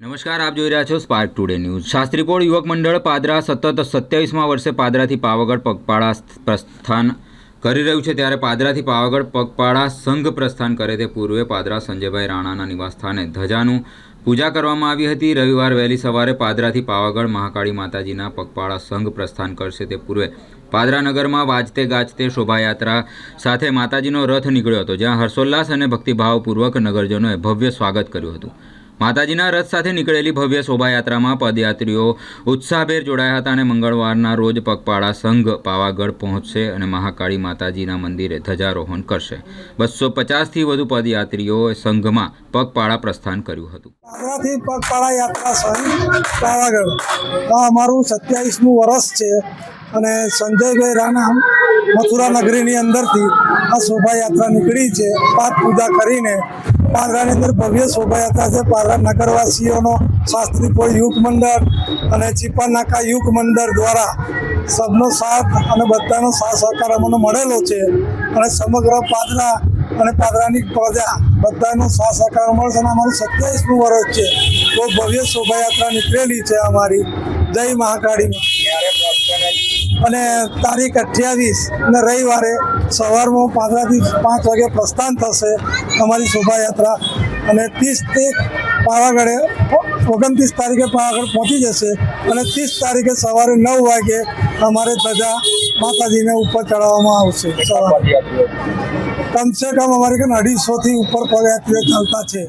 નમસ્કાર, આપ જોઈ રહ્યા છો સ્પાર્ક ટુડે ન્યૂઝ શાસ્ત્રીપોળ યુવક મંડળ પાદરા સતત સત્યાવીસમાં વર્ષે પાદરાથી પાવાગઢ પગપાળા પ્રસ્થાન કરી રહ્યું છે. ત્યારે પાદરાથી પાવાગઢ પગપાળા સંઘ પ્રસ્થાન કરે તે પૂર્વે પાદરા સંજયભાઈ રાણાના નિવાસસ્થાને ધજાનું પૂજા કરવામાં આવી હતી. રવિવાર વહેલી સવારે પાદરાથી પાવાગઢ મહાકાળી માતાજીના પગપાળા સંઘ પ્રસ્થાન કરશે તે પૂર્વે પાદરા નગરમાં વાજતે ગાજતે શોભાયાત્રા સાથે માતાજીનો રથ નીકળ્યો હતો, જ્યાં હર્ષોલ્લાસ અને ભક્તિભાવપૂર્વક નગરજનોએ ભવ્ય સ્વાગત કર્યું હતું. માતાજીના રથ સાથે નીકળેલી ભવ્ય શોભાયાત્રામાં પદયાત્રીઓ ઉત્સાહભેર જોડાયા હતા અને મંગળવારના રોજ પગપાળા સંઘ પાવાગઢ પહોંચશે અને મહાકાળી માતાજીના મંદિરે ધજારોહણ કરશે. બસો પચાસથી વધુ પદયાત્રીઓએ સંઘમાં પગપાળા પ્રસ્થાન કર્યું હતું. આગ્રાથી પગપાળા યાત્રા સંઘ પાવાગઢ. આ અમારું સત્યાવીસમું વર્ષ છે અને સંજયભાઈ રાણા મથુરા નગરીની અંદરથી આ શોભાયાત્રા નીકળી છે. પાઠ પૂજા કરીને પાદરાની અંદર ભવ્ય શોભાયાત્રા છે. પાદરા નગરવાસીઓનો શાસ્ત્રીપોળ યુગ મંડળ અને ચીપાનાકા યુગ મંડળ દ્વારા સબનો સાથ અને બધાનો સાથ સહકાર અમને મળેલો છે. અને સમગ્ર પાદરા અને પાદરાની પ્રજા બધાનો સાથ સહકાર મળશે અને અમારું સત્યાવીસમું વર્ષ છે. બહુ ભવ્ય શોભાયાત્રા નીકળેલી છે અમારી. જય મહાકાળીમાં અને તારીખ અઠ્યાવીસ ને રવિવારે સવારમાં પાદરાથી પાંચ વાગે પ્રસ્થાન થશે અમારી શોભાયાત્રા. અને ત્રીસ તે પાવાગઢે ઓગણત્રીસ તારીખે પાવાગઢ પહોંચી જશે. અને ત્રીસ તારીખે સવારે નવ વાગે અમારે ધજા માતાજીને ઉપર ચડાવવામાં આવશે. સવારે. કમસે કમ અમારી કન અઢીસોથી ઉપર પદયાત્રીઓ ચાલતા છે.